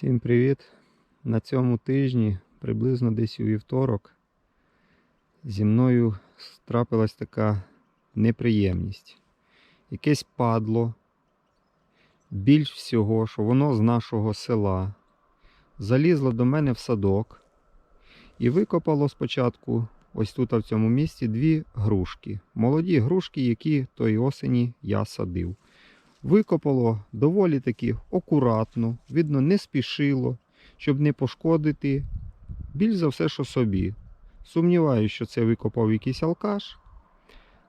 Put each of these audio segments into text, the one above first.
Всім привіт! На цьому тижні, приблизно десь у вівторок, зі мною трапилась така неприємність. Якесь падло, більш всього, що воно з нашого села, залізло до мене в садок і викопало спочатку, ось тут в цьому місці, дві грушки. Молоді грушки, які тої осені я садив. Викопало доволі таки акуратно, видно, не спішило, щоб не пошкодити більш за все, що собі. Сумніваюся, що це викопав якийсь алкаш,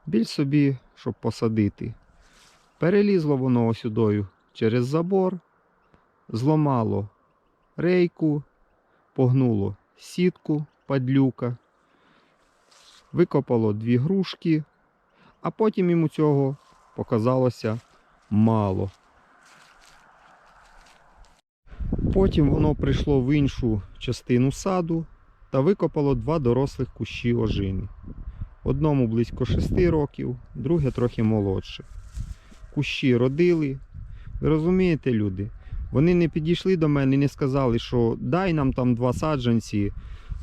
більш собі, щоб посадити. Перелізло воно осюдою через забор, зламало рейку, погнуло сітку падлюка, викопало дві грушки, а потім йому цього показалося мало. Потім воно прийшло в іншу частину саду та викопало два дорослих кущі ожини. Одному близько 6 років, друге трохи молодше. Кущі родили. Ви розумієте, люди? Вони не підійшли до мене і не сказали, що дай нам там два саджанці,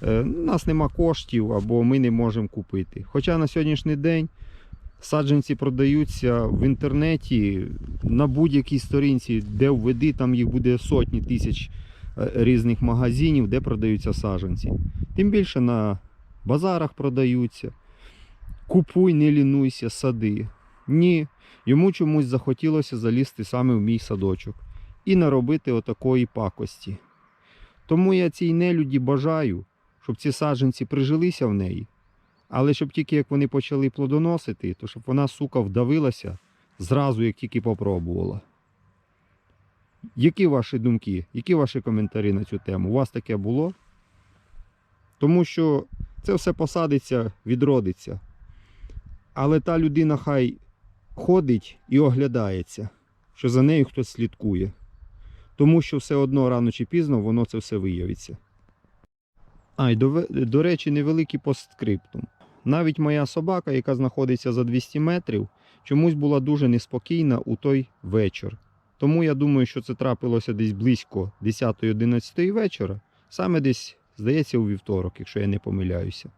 е, у нас нема коштів або ми не можемо купити. Хоча на сьогоднішній день Саджанці продаються в інтернеті на будь-якій сторінці, де введи, там їх буде сотні тисяч е, різних магазинів, де продаються саджанці. Тим більше на базарах продаються. Купуй, не лінуйся, сади. Ні, йому чомусь захотілося залізти саме в мій садочок і наробити отакої пакості. Тому я цій нелюді бажаю, щоб ці саджанці прижилися в неї. Але щоб тільки як вони почали плодоносити, то щоб вона, сука, вдавилася зразу, як тільки попробувала. Які ваші думки, які ваші коментарі на цю тему? У вас таке було? Тому що це все посадиться, відродиться. Але та людина хай ходить і оглядається, що за нею хтось слідкує. Тому що все одно рано чи пізно воно це все виявиться. А, й до, до речі, невеликий постскриптум. Навіть моя собака, яка знаходиться за 200 метрів, чомусь була дуже неспокійна у той вечір. Тому я думаю, що це трапилося десь близько 10-11 вечора, саме десь, здається, у вівторок, якщо я не помиляюся.